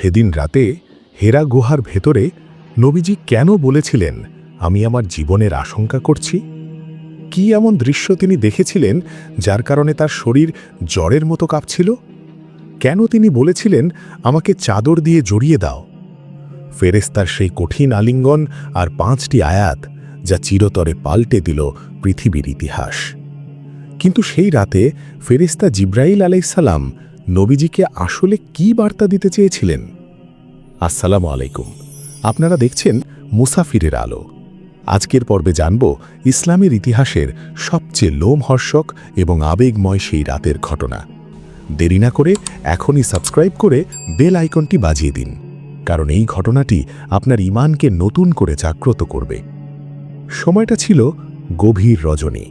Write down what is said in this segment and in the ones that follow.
সেদিন রাতে হেরা গুহার ভেতরে, নবীজি কেন বলেছিলেন, আমি আমার জীবনের আশঙ্কা করছি কি এমন দৃশ্য তিনি দেখেছিলেন, যার কারণে তার শরীর জ্বরের মতো কাঁপছিল? কেন তিনি বলেছিলেন, আমাকে চাদর দিয়ে জড়িয়ে দাও ফেরেস্তার সেই কঠিন আলিঙ্গন আর পাঁচটি আয়াত, যা চিরতরে পাল্টে দিল পৃথিবীর ইতিহাস। কিন্তু সেই রাতে ফেরেস্তা জিব্রাইল আলাইসাল্লাম নবীজিকে আসলে কি বার্তা দিতে চেয়েছিলেন? আসসালামু আলাইকুম। আপনারা দেখছেন মুসাফিরের আলো। আজকের পর্বে জানব ইসলামের ইতিহাসের সবচেয়ে লোমহর্ষক এবং আবেগময় সেই রাতের ঘটনা। দেরি না করে এখনই সাবস্ক্রাইব করে বেল আইকনটি বাজিয়ে দিন, কারণ এই ঘটনাটি আপনার ইমানকে নতুন করে জাগ্রত করবে। সময়টা ছিল গভীর রজনী।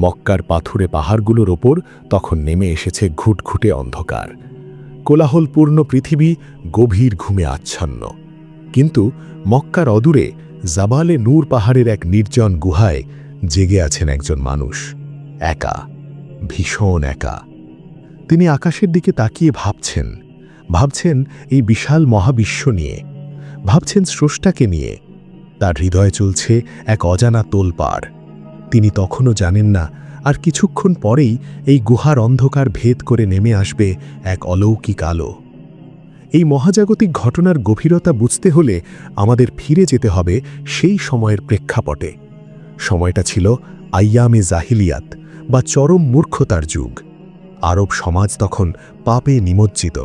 মক্কার পাথুরে পাহাড়গুলোর ওপর তখন নেমে এসেছে ঘুটঘুটে অন্ধকার। কোলাহলপূর্ণ পৃথিবী গভীর ঘুমে আচ্ছন্ন। কিন্তু মক্কার অদূরে জাবালে নূর পাহাড়ের এক নির্জন গুহায় জেগে আছেন একজন মানুষ। একা, ভীষণ একা। তিনি আকাশের দিকে তাকিয়ে ভাবছেন ভাবছেন এই বিশাল মহাবিশ্ব নিয়ে। ভাবছেন স্রষ্টাকে নিয়ে। তার হৃদয়ে চলছে এক অজানা তোলপাড়। তিনি তখনও জানেন না, আর কিছুক্ষণ পরেই এই গুহার অন্ধকার ভেদ করে নেমে আসবে এক অলৌকিক আলো। এই মহাজাগতিক ঘটনার গভীরতা বুঝতে হলে আমাদের ফিরে যেতে হবে সেই সময়ের প্রেক্ষাপটে। সময়টা ছিল আইয়ামে জাহিলিয়াত বা চরম মূর্খতার যুগ। আরব সমাজ তখন পাপে নিমজ্জিত।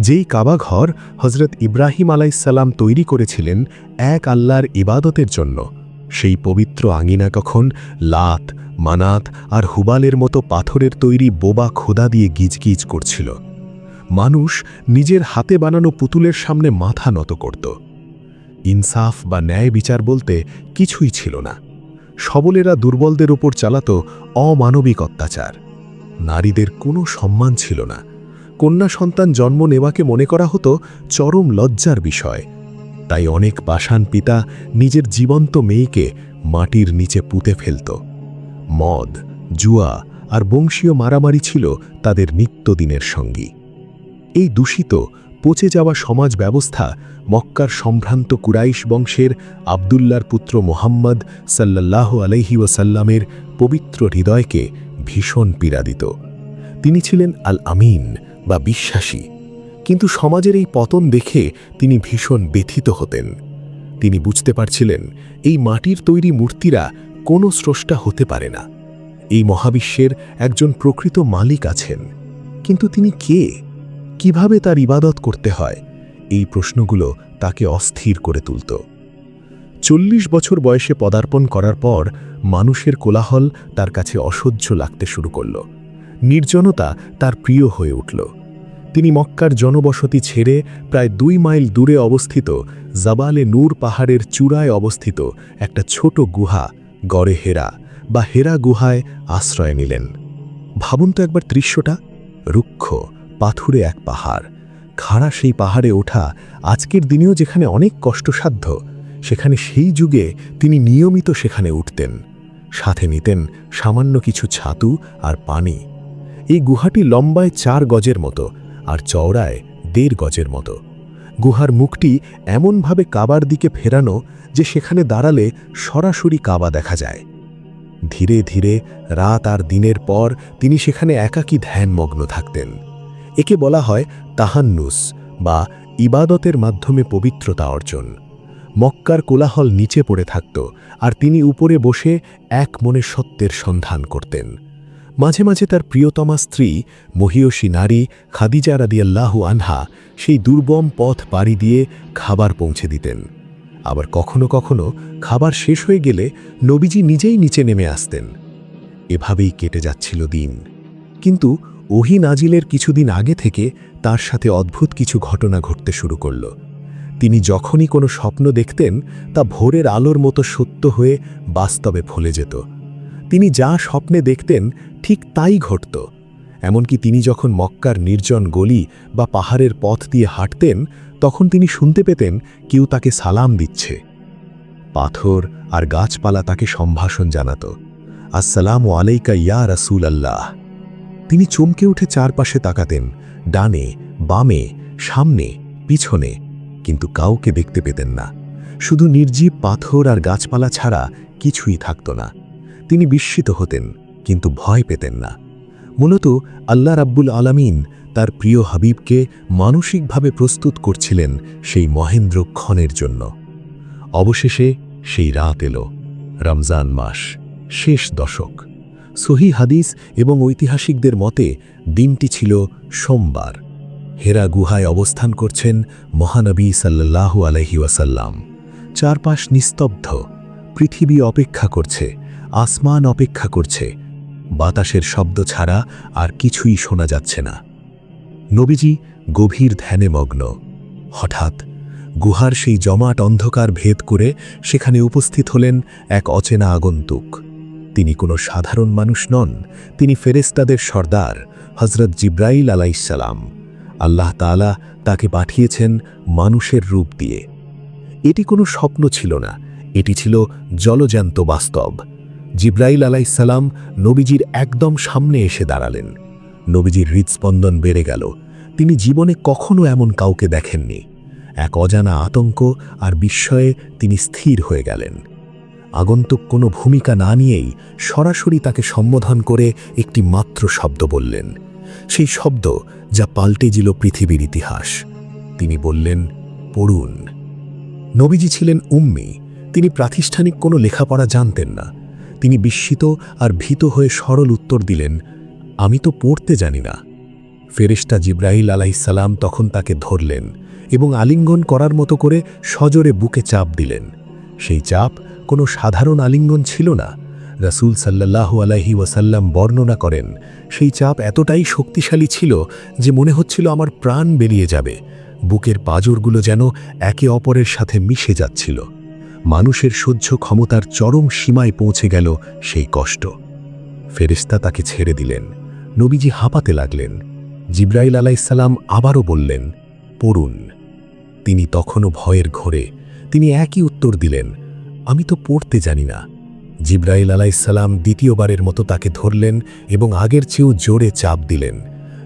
যেই কাবাঘর হজরত ইব্রাহিম আলাইসাল্লাম তৈরি করেছিলেন এক আল্লাহর ইবাদতের জন্য সেই পবিত্র আঙিনা কখন লাত, মানাত আর হুবালের মতো পাথরের তৈরি বোবা খোদা দিয়ে গিজগিজ করছিল। মানুষ নিজের হাতে বানানো পুতুলের সামনে মাথা নত করত। ইনসাফ বা ন্যায় বিচার বলতে কিছুই ছিল না। সবলেরা দুর্বলদের ওপর চালাত অমানবিক অত্যাচার। নারীদের কোনো সম্মান ছিল না। কন্যা সন্তান জন্ম নেওয়াকে মনে করা হতো চরম লজ্জার বিষয়। তাই অনেক পাষাণ পিতা নিজের জীবন্ত মেয়েকে মাটির নিচে পুঁতে ফেলত। মদ, জুয়া আর বংশীয় মারামারি ছিল তাদের নিত্যদিনের সঙ্গী। এই দূষিত, পচে যাওয়া সমাজ ব্যবস্থা মক্কার সম্ভ্রান্ত কুরাইশ বংশের আবদুল্লার পুত্র মোহাম্মদ সাল্লাল্লাহ আলহি ওসাল্লামের পবিত্র হৃদয়কে ভীষণ পীড়া দিত তিনি ছিলেন আল আমিন বা বিশ্বাসী। কিন্তু সমাজের এই পতন দেখে তিনি ভীষণ ব্যথিত হতেন। তিনি বুঝতে পারছিলেন, এই মাটির তৈরি মূর্তিরা কোনো স্রষ্টা হতে পারে না। এই মহাবিশ্বের একজন প্রকৃত মালিক আছেন। কিন্তু তিনি কে? কীভাবে তার ইবাদত করতে হয়? এই প্রশ্নগুলো তাকে অস্থির করে তুলত। চল্লিশ বছর বয়সে পদার্পণ করার পর মানুষের কোলাহল তার কাছে অসহ্য লাগতে শুরু করল। নির্জনতা তার প্রিয় হয়ে উঠল। তিনি মক্কার জনবসতি ছেড়ে প্রায় দুই মাইল দূরে অবস্থিত জাবালে নূর পাহাড়ের চূড়ায় অবস্থিত একটা ছোট গুহা, গড়ে হেরা, বা হেরা গুহায় আশ্রয় নিলেন। ভাবুন তো একবার দৃশ্যটা। রুক্ষ, পাথুরে এক পাহাড়। খাড়া সেই পাহাড়ে ওঠা আজকের দিনেও যেখানে অনেক কষ্টসাধ্য, সেখানে সেই যুগে তিনি নিয়মিত সেখানে উঠতেন। সাথে নিতেন সামান্য কিছু ছাতু আর পানি। এই গুহাটি লম্বায় চার গজের মতো আর চওড়ায় দেড় গজের মতো। গুহার মুখটি এমনভাবে কাবার দিকে ফেরানো যে সেখানে দাঁড়ালে সরাসরি কাবা দেখা যায়। ধীরে ধীরে রাত আর দিনের পর তিনি সেখানে একাকী ধ্যানমগ্ন থাকতেন। একে বলা হয় তাহান্নুস বা ইবাদতের মাধ্যমে পবিত্রতা অর্জন। মক্কার কোলাহল নিচে পড়ে থাকত আর তিনি উপরে বসে এক মনে সত্যের সন্ধান করতেন। মাঝে মাঝে তার প্রিয়তমা স্ত্রী, মহিয়সী নারী খাদিজা রাদিয়াল্লাহু আনহা সেই দুর্বম পথ পাড়ি দিয়ে খাবার পৌঁছে দিতেন। আবার কখনো কখনো খাবার শেষ হয়ে গেলে নবীজি নিজেই নিচে নেমে আসতেন। এভাবেই কেটে যাচ্ছিল দিন। কিন্তু ওহি নাজিলের কিছুদিন আগে থেকে তার সাথে অদ্ভুত কিছু ঘটনা ঘটতে শুরু করল। তিনি যখনই কোনো স্বপ্ন দেখতেন, তা ভোরের আলোর মতো সত্য হয়ে বাস্তবে ফলে যেত। তিনি যা স্বপ্নে দেখতেন, ঠিক তাই ঘটত। এমনকি তিনি যখন মক্কার নির্জন গলি বা পাহাড়ের পথ দিয়ে হাঁটতেন, তখন তিনি শুনতে পেতেন কেউ তাকে সালাম দিচ্ছে। পাথর আর গাছপালা তাকে সম্ভাষণ জানাত। আসসালামু আলাইকা ইয়া রাসূল আল্লাহ তিনি চমকে উঠে চারপাশে তাকাতেন, ডানে, বামে, সামনে, পিছনে, কিন্তু কাউকে দেখতে পেতেন না। শুধু নির্জীব পাথর আর গাছপালা ছাড়া কিছুই থাকত না। তিনি বিস্মিত হতেন, কিন্তু ভয় পেতেন না। মূলত আল্লাহ রাব্বুল আলামিন তার প্রিয় হাবিবকে মানসিকভাবে প্রস্তুত করছিলেন সেই মহেন্দ্র ক্ষণের জন্য। অবশেষে সেই রাত এলো, রমজান মাস, শেষ দশক। সহি হাদিস এবং ঐতিহাসিকদের মতে দিনটি ছিল সোমবার। হেরা গুহায় অবস্থান করছেন মহানবী সাল্লাল্লাহু আলহি ওয়াসাল্লাম। চারপাশ নিস্তব্ধ, পৃথিবী অপেক্ষা করছে। আসমান অপেক্ষা করছে। বাতাসের শব্দ ছাড়া আর কিছুই শোনা যাচ্ছে না। নবীজি গভীর ধ্যানে মগ্ন। হঠাৎ গুহার সেই জমাট অন্ধকার ভেদ করে সেখানে উপস্থিত হলেন এক অচেনা আগন্তুক। তিনি কোনো সাধারণ মানুষ নন, তিনি ফেরেস্তাদের সর্দার হজরত জিব্রাইল আলাইসালাম আল্লাহ তাআলা তাকে পাঠিয়েছেন মানুষের রূপ দিয়ে। এটি কোনো স্বপ্ন ছিল না, এটি ছিল জলজ্যান্ত বাস্তব। জিব্রাইল আলাইসাল্লাম নবীজির একদম সামনে এসে দাঁড়ালেন। নবীজির হৃদস্পন্দন বেড়ে গেল। তিনি জীবনে কখনো এমন কাউকে দেখেননি। এক অজানা আতঙ্ক আর বিস্ময়ে তিনি স্থির হয়ে গেলেন। আগন্তুক কোনো ভূমিকা না নিয়েই সরাসরি তাকে সম্বোধন করে একটি মাত্র শব্দ বললেন। সেই শব্দ যা পাল্টে দিল পৃথিবীর ইতিহাস। তিনি বললেন, পড়ুন। নবীজি ছিলেন উম্মি। তিনি প্রাতিষ্ঠানিক কোনো লেখাপড়া জানতেন না। তিনি বিস্মিত আর ভীত হয়ে সরল উত্তর দিলেন, আমি তো পড়তে জানি না। ফেরেশতা জিব্রাহিল আলাইসাল্লাম তখন তাকে ধরলেন এবং আলিঙ্গন করার মতো করে সজোরে বুকে চাপ দিলেন। সেই চাপ কোনো সাধারণ আলিঙ্গন ছিল না। রাসূল সাল্লাল্লাহু আলাইহি ওয়াসাল্লাম বর্ণনা করেন, সেই চাপ এতটাই শক্তিশালী ছিল যে মনে হচ্ছিল আমার প্রাণ বেরিয়ে যাবে। বুকের পাজরগুলো যেন একে অপরের সাথে মিশে যাচ্ছিল। মানুষের সহ্য ক্ষমতার চরম সীমায় পৌঁছে গেল সেই কষ্ট। ফেরেস্তা তাকে ছেড়ে দিলেন। নবীজি হাঁপাতে লাগলেন। জিব্রাইল আলাইসাল্লাম আবারও বললেন, পড়ুন। তিনি তখনও ভয়ের ঘোরে, তিনি একই উত্তর দিলেন, আমি তো পড়তে জানি না। জিব্রাইল আলাইসাল্লাম দ্বিতীয়বারের মতো তাকে ধরলেন এবং আগের চেয়েও জোরে চাপ দিলেন।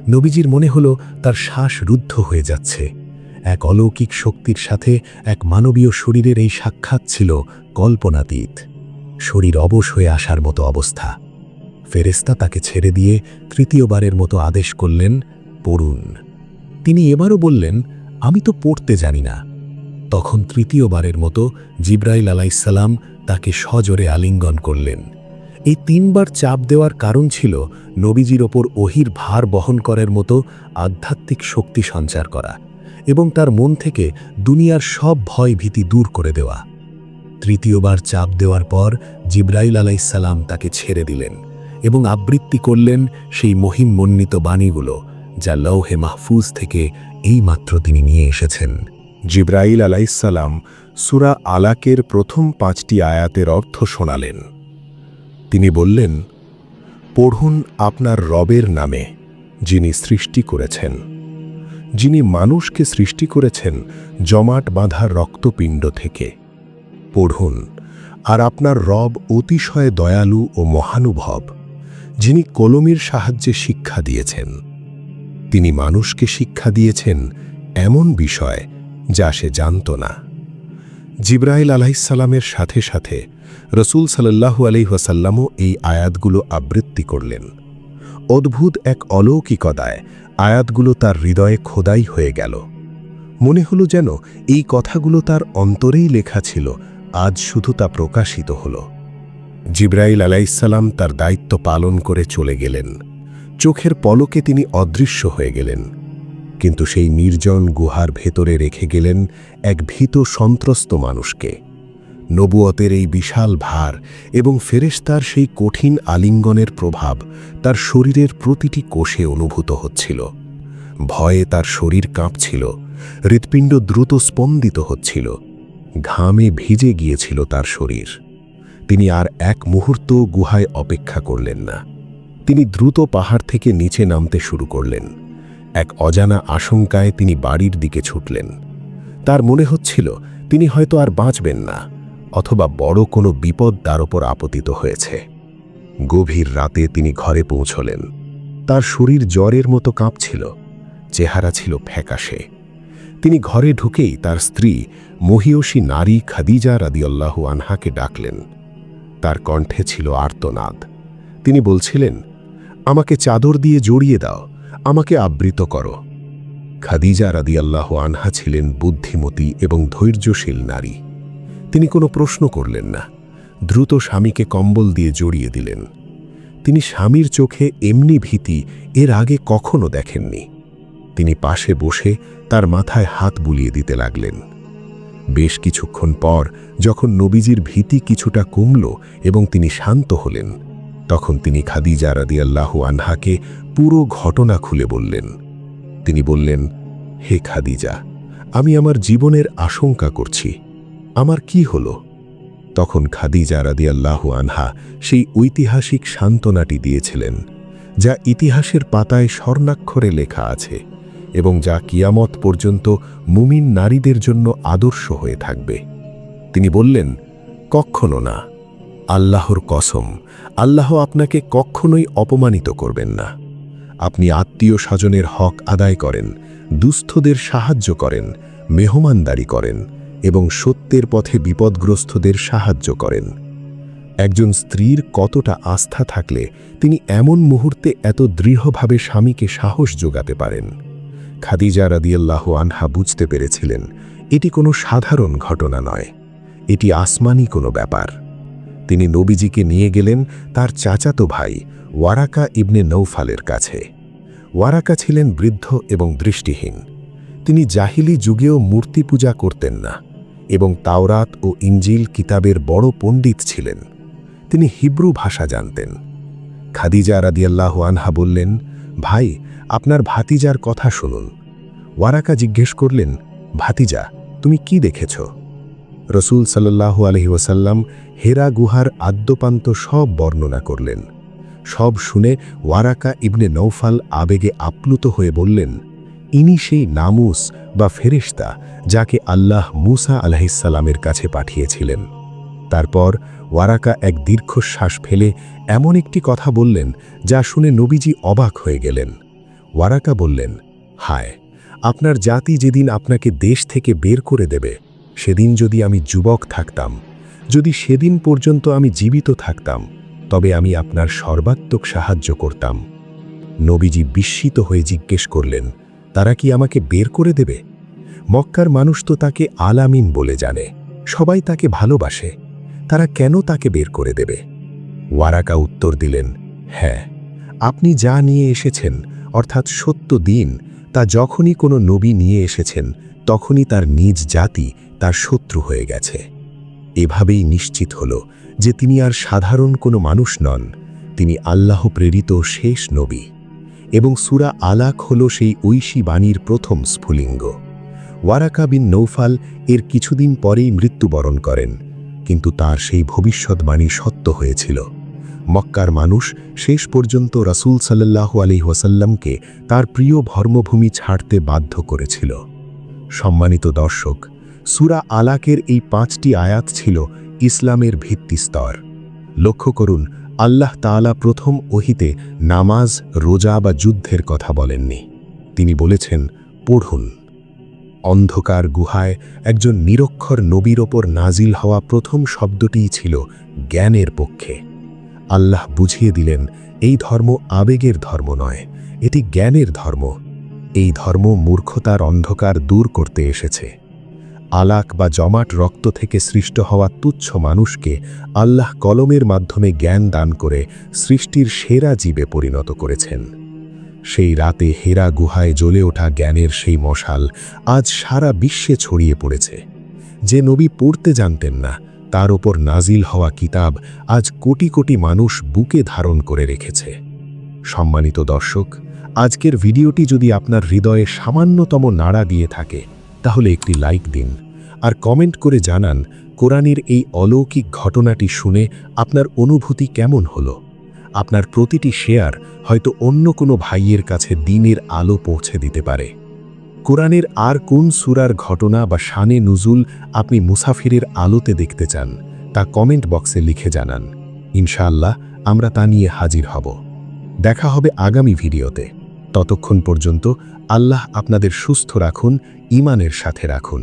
নবীজির মনে হল তার শ্বাস রুদ্ধ হয়ে যাচ্ছে। এক অলৌকিক শক্তির সাথে এক মানবীয় শরীরের এই সাক্ষাৎ ছিল কল্পনাতীত। শরীর অবশ হয়ে আসার মতো অবস্থা। ফেরেস্তা তাকে ছেড়ে দিয়ে তৃতীয়বারের মতো আদেশ করলেন, পড়ুন। তিনি এবারও বললেন, আমি তো পড়তে জানি না। তখন তৃতীয়বারের মতো জিব্রাইল আলাইসাল্লাম তাকে সজোরে আলিঙ্গন করলেন। এই তিনবার চাপ দেওয়ার কারণ ছিল নবীজির ওপর ওহির ভার বহন করার মতো আধ্যাত্মিক শক্তি সঞ্চার করা। এবং তার মন থেকে দুনিয়ার সব ভয় ভীতি দূর করে দেওয়া। তৃতীয়বার চাপ দেওয়ার পর জিব্রাইল আলাইসাল্লাম তাকে ছেড়ে দিলেন এবং আবৃত্তি করলেন সেই মহিম মন্বিত বাণীগুলো যা লৌহে মাহফুজ থেকে এইমাত্র তিনি নিয়ে এসেছেন। জিব্রাইল আলাইসাল্লাম সুরা আলাকের প্রথম পাঁচটি আয়াতের অর্থ শোনালেন। তিনি বললেন, পড়ুন আপনার রবের নামে যিনি সৃষ্টি করেছেন। যিনি মানুষকে সৃষ্টি করেছেন জমাট বাঁধা রক্তপিণ্ড থেকে। পড়ুন, আর আপনার রব অতিশয় দয়ালু ও মহানুভব, যিনি কলমির সাহায্যে শিক্ষা দিয়েছেন। তিনি মানুষকে শিক্ষা দিয়েছেন এমন বিষয় যা সে জানত না। জিব্রাইল আলাইসাল্লামের সাথে সাথে রসুল সাল্লাহু আলহিহাসাল্লামও এই আয়াতগুলো আবৃত্তি করলেন। অদ্ভুত এক অলৌকিকতায় আয়াতগুলো তার হৃদয়ে খোদাই হয়ে গেল। মনে হলো যেন এই কথাগুলো তার অন্তরেই লেখা ছিল, আজ শুধু তা প্রকাশিত হল। জিব্রাইল আলাইসাল্লাম তার দায়িত্ব পালন করে চলে গেলেন। চোখের পলকে তিনি অদৃশ্য হয়ে গেলেন। কিন্তু সেই নির্জন গুহার ভেতরে রেখে গেলেন এক ভীত সন্ত্রস্ত মানুষকে। নবুয়তের এই বিশাল ভার এবং ফেরেশতার সেই কঠিন আলিঙ্গনের প্রভাব তার শরীরের প্রতিটি কোষে অনুভূত হচ্ছিল। ভয়ে তার শরীর কাঁপছিল, হৃৎপিণ্ড দ্রুত স্পন্দিত হচ্ছিল, ঘামে ভিজে গিয়েছিল তার শরীর। তিনি আর এক মুহূর্ত গুহায় অপেক্ষা করলেন না। তিনি দ্রুত পাহাড় থেকে নিচে নামতে শুরু করলেন। এক অজানা আশঙ্কায় তিনি বাড়ির দিকে ছুটলেন। তার মনে হচ্ছিল, তিনি হয়তো আর বাঁচবেন না। অথবা বড় কোনো বিপদ তার ওপর আপতিত হয়েছে। গভীর রাতে তিনি ঘরে পৌঁছলেন। তার শরীর জ্বরের মতো কাঁপছিল, চেহারা ছিল ফ্যাকাশে। তিনি ঘরে ঢুকেই তার স্ত্রী, মহিয়সী নারী খাদিজা রাদিয়াল্লাহু আনহাকে ডাকলেন। তার কণ্ঠে ছিল আর্তনাদ। তিনি বলছিলেন, আমাকে চাদর দিয়ে জড়িয়ে দাও, আমাকে আবৃত করো। খাদিজা রাদিয়াল্লাহু আনহা ছিলেন বুদ্ধিমতী এবং ধৈর্যশীল নারী। তিনি কোনো প্রশ্ন করলেন না। দ্রুত স্বামীকে কম্বল দিয়ে জড়িয়ে দিলেন। তিনি স্বামীর চোখে এমনি ভীতি এর আগে কখনো দেখেননি। তিনি পাশে বসে তার মাথায় হাত বুলিয়ে দিতে লাগলেন। বেশ কিছুক্ষণ পর যখন নবীজির ভীতি কিছুটা কমল এবং তিনি শান্ত হলেন, তখন তিনি খাদিজা রাদিয়াল্লাহু আনহাকে পুরো ঘটনা খুলে বললেন। তিনি বললেন, হে খাদিজা, আমি আমার জীবনের আশঙ্কা করছি। আমার কি হলো? তখন খাদিজা রাদিয়াল্লাহু আনহা সেই ঐতিহাসিক সান্ত্বনাটি দিয়েছিলেন, যা ইতিহাসের পাতায় স্বর্ণাক্ষরে লেখা আছে এবং যা কিয়ামত পর্যন্ত মুমিন নারীদের জন্য আদর্শ হয়ে থাকবে। তিনি বললেন কক্ষনো না। আল্লাহর কসম, আল্লাহ আপনাকে কখনোই অপমানিত করবেন না। আপনি আত্মীয় স্বজনের হক আদায় করেন, দুস্থদের সাহায্য করেন, মেহমানদারি করেন এবং সত্যের পথে বিপদগ্রস্তদের সাহায্য করেন। একজন স্ত্রীর কতটা আস্থা থাকলে তিনি এমন মুহূর্তে এত দৃঢ়ভাবে স্বামীকে সাহস যোগাতে পারেন। খাদিজা রাদিয়াল্লাহু আনহা বুঝতে পেরেছিলেন, এটি কোনো সাধারণ ঘটনা নয়, এটি আসমানি কোনো ব্যাপার। তিনি নবীজিকে নিয়ে গেলেন তার চাচাতো ভাই ওয়ারাকা ইবনে নৌফালের কাছে। ওয়ারাকা ছিলেন বৃদ্ধ এবং দৃষ্টিহীন। তিনি জাহিলি যুগেও মূর্তি পূজা করতেন না। এবং তাওরাত ও ইঞ্জিল কিতাবের বড় পণ্ডিত ছিলেন। তিনি হিব্রু ভাষা জানতেন। খাদিজা রাদিয়াল্লাহু আনহা বললেন, ভাই, আপনার ভাতিজার কথা শুনুন। ওয়ারাকা জিজ্ঞেস করলেন, ভাতিজা, তুমি কি দেখেছ? রসুল সাল্লাল্লাহু আলহি ওসাল্লাম হেরা গুহার আদ্যপান্ত সব বর্ণনা করলেন। সব শুনে ওয়ারাকা ইবনে নৌফাল আবেগে আপ্লুত হয়ে বললেন ইনি সেই নামুস বা ফেরিস্তা যাকে আল্লাহ মুসা আলাহিসাল্লামের কাছে পাঠিয়েছিলেন। তারপর ওয়ারাকা এক দীর্ঘশ্বাস ফেলে এমন একটি কথা বললেন যা শুনে নবীজি অবাক হয়ে গেলেন। ওয়ারাকা বললেন, হায়, আপনার জাতি যেদিন আপনাকে দেশ থেকে বের করে দেবে, সেদিন যদি আমি যুবক থাকতাম, যদি সেদিন পর্যন্ত আমি জীবিত থাকতাম, তবে আমি আপনার সর্বাত্মক সাহায্য করতাম। নবীজি বিস্মিত হয়ে জিজ্ঞেস করলেন তারা কি আমাকে বের করে দেবে? মক্কার মানুষ তো তাকে আলামিন বলে জানে, সবাই তাকে ভালোবাসে, তারা কেন তাকে বের করে দেবে? ওয়ারাকা উত্তর দিলেন হ্যাঁ আপনি যা নিয়ে এসেছেন, অর্থাৎ সত্য দিন, তা যখনই কোনো নবী নিয়ে এসেছেন, তখনই তার নিজ জাতি তার শত্রু হয়ে গেছে। এভাবেই নিশ্চিত হল যে তিনি আর সাধারণ কোনো মানুষ নন, তিনি আল্লাহ প্রেরিত শেষ নবী। এবং সুরা আলাক হল সেই ঐশী বাণীর প্রথম স্ফুলিঙ্গ। ওয়ারাকা বিন নৌফাল এর কিছুদিন পরেই মৃত্যুবরণ করেন, কিন্তু তার সেই ভবিষ্যৎবাণী সত্য হয়েছিল। মক্কার মানুষ শেষ পর্যন্ত রাসুল সাল্লাহু আলি ওয়াসাল্লামকে তার প্রিয় ভর্মভূমি ছাড়তে বাধ্য করেছিল। সম্মানিত দর্শক, সুরা আলাকের এই পাঁচটি আয়াত ছিল ইসলামের ভিত্তিস্তর লক্ষ্য করুন আল্লাহ তাআলা প্রথম ওহিতে নামাজ, রোজা বা যুদ্ধের কথা বলেননি। তিনি বলেছেন, পড়ুন। অন্ধকার গুহায় একজন নিরক্ষর নবীর ওপর নাজিল হওয়া প্রথম শব্দটিই ছিল জ্ঞানের পক্ষে। আল্লাহ বুঝিয়ে দিলেন, এই ধর্ম আবেগের ধর্ম নয়, এটি জ্ঞানের ধর্ম। এই ধর্ম মূর্খতার অন্ধকার দূর করতে এসেছে। আলাক বা জমাট রক্ত থেকে সৃষ্ট হওয়া তুচ্ছ মানুষকে আল্লাহ কলমের মাধ্যমে জ্ঞান দান করে সৃষ্টির সেরা জীবে পরিণত করেছেন। সেই রাতে হেরা গুহায় জ্বলে ওঠা জ্ঞানের সেই মশাল আজ সারা বিশ্বে ছড়িয়ে পড়েছে। যে নবী পড়তে জানতেন না, তার ওপর নাজিল হওয়া কিতাব আজ কোটি কোটি মানুষ বুকে ধারণ করে রেখেছে। সম্মানিত দর্শক, আজকের ভিডিওটি যদি আপনার হৃদয়ে সামান্যতম নাড়া দিয়ে থাকে, তাহলে একটি লাইক দিন আর কমেন্ট করে জানান, কোরআনের এই অলৌকিক ঘটনাটি শুনে আপনার অনুভূতি কেমন হলো? আপনার প্রতিটি শেয়ার হয়তো অন্য কোনো ভাইয়ের কাছে দিনের আলো পৌঁছে দিতে পারে। কোরআনের আর কোন সুরার ঘটনা বা শানে নুজুল আপনি মুসাফিরের আলোতে দেখতে চান, তা কমেন্ট বক্সে লিখে জানান। ইনশাআল্লাহ, আমরা তা নিয়ে হাজির হব। দেখা হবে আগামী ভিডিওতে। ততক্ষণ পর্যন্ত আল্লাহ আপনাদের সুস্থ রাখুন ইমানের সাথে রাখুন।